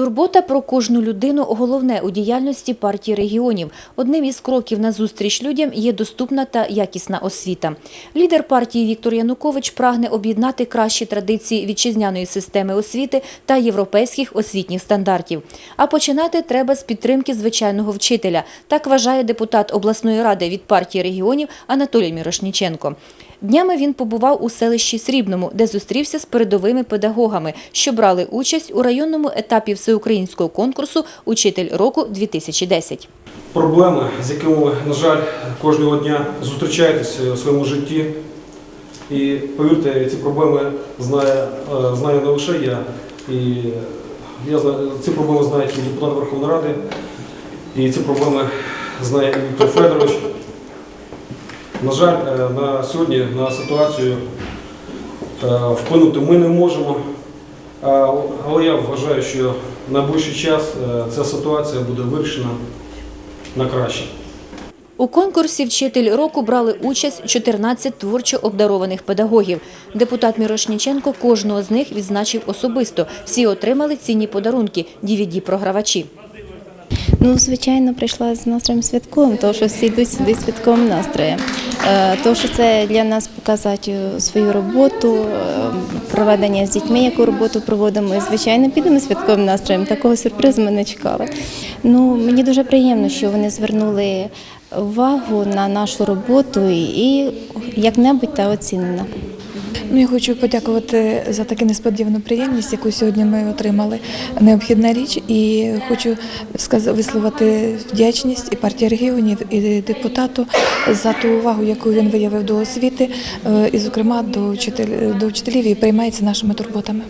Турбота про кожну людину головне у діяльності партії регіонів. Одним із кроків на зустріч людям є доступна та якісна освіта. Лідер партії Віктор Янукович прагне об'єднати кращі традиції вітчизняної системи освіти та європейських освітніх стандартів. А починати треба з підтримки звичайного вчителя. Так вважає депутат обласної ради від партії регіонів Анатолій Мірошніченко. Днями він побував у селищі Срібному, де зустрівся з передовими педагогами, що брали участь у районному етапі всеукраїнського конкурсу Учитель року 2010 проблеми, з якими ви, на жаль, кожного дня зустрічаєтесь у своєму житті. І повірте, ці проблеми знає, е, знаю не лише я. І я знаю, ці проблеми знають і депутат Верховної Ради, і ці проблеми знає і Віктор Федорович. На жаль, е, на сьогодні на ситуацію е, вплинути ми не можемо. Але я вважаю, що на найближчий час е, ця ситуація буде вирішена на краще. У конкурсі «Вчитель року» брали участь 14 творчо обдарованих педагогів. Депутат Мірошніченко кожного з них відзначив особисто. Всі отримали цінні подарунки – DVD-програвачі. Ну, звичайно, прийшла з настроєм святковим, тому що всі йдуть сюди святковим настроєм. Е, Тому що це для нас показати е, свою роботу, е, проведення з дітьми, яку роботу проводимо. І, звичайно, підемо святковим настроєм. Такого сюрпризу ми не чекали. Ну, мені дуже приємно, що вони звернули увагу на нашу роботу і як-небудь та оцінена. Ну, я хочу подякувати за таку несподівану приємність, яку сьогодні ми отримали. Необхідна річ, і хочу висловити вдячність і партії регіонів, і депутату за ту увагу, яку він виявив до освіти, е, і, зокрема, до вчителів і приймається нашими турботами.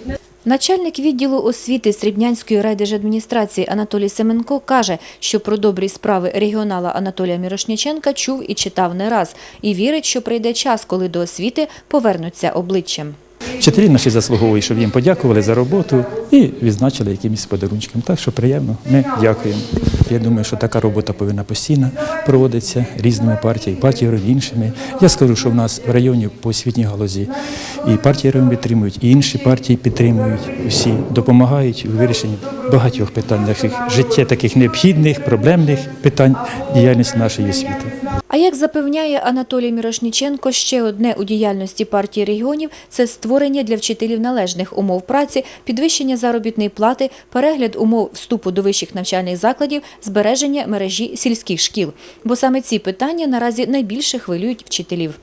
Начальник відділу освіти Срібнянської райдержадміністрації Анатолій Семенко каже, що про добрі справи регіонала Анатолія Мірошніченка чув і читав не раз. І вірить, що прийде час, коли до освіти повернуться обличчям. Вчителі наші заслуговують, щоб їм подякували за роботу і відзначили якимось подарунком. Так що приємно. Ми дякуємо. Я думаю, що така робота повинна постійно проводитися різними партіями, партіями іншими. Я скажу, що в нас в районі по освітній галузі і партії району підтримують, і інші партії підтримують. Всі допомагають у вирішенні багатьох питань життя, таких необхідних, проблемних питань діяльності нашої освіти. А як запевняє Анатолій Мірошніченко, ще одне у діяльності партії регіонів – це створення для вчителів належних умов праці, підвищення заробітної плати, перегляд умов вступу до вищих навчальних закладів, збереження мережі сільських шкіл. Бо саме ці питання наразі найбільше хвилюють вчителів.